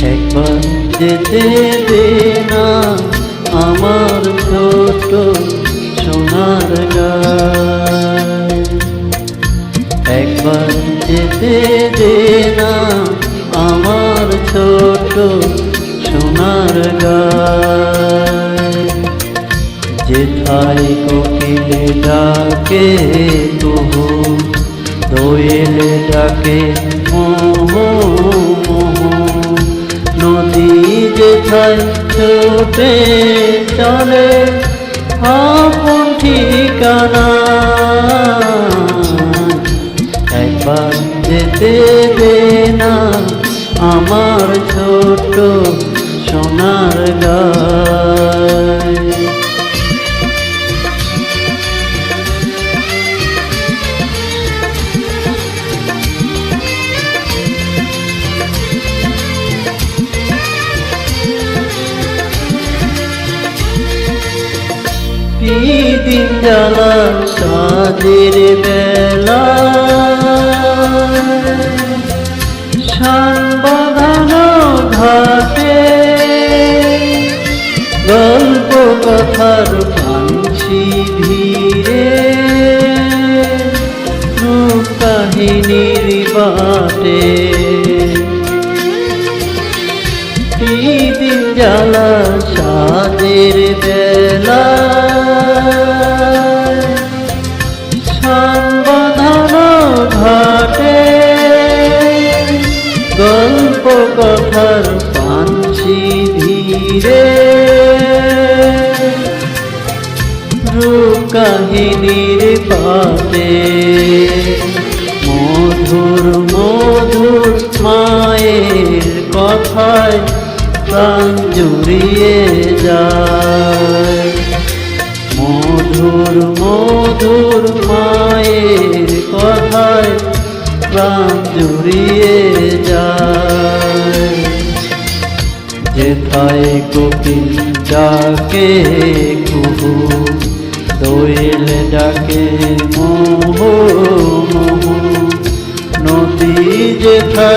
যেতে দে না আমার ছোট সোনার গায়। একবার যেতে দে না আমার ছোট সোনার গায়। যেথায় কোকিলে ডাকে তবু দোয়েলে ডাকে মোহ ছোটে চলে আপন ঠিকানা। একবার যেতে দে না আমার ছোট সোনার গায় দিন জ্বালা সাজের বেলা। শান বাঁধানো ঘাটে গল্প কথার পাঞ্ছি রূপ কাহিনীর বাটে। দিন জ্বালা সাজের বেলা। কথার পাঞ্ছি ধীরে। কাহিনীর পাতে মধুর মধুর মায়ের কথায় প্রাণ জুড়িয়ে যায়। মধুর মধুর মায়ের কথায় প্রাণ জুড়িয়ে যেথায় কোকিল ডাকে কুহু দোয়েল ডাকে মোহ মোহ নদী যেথায়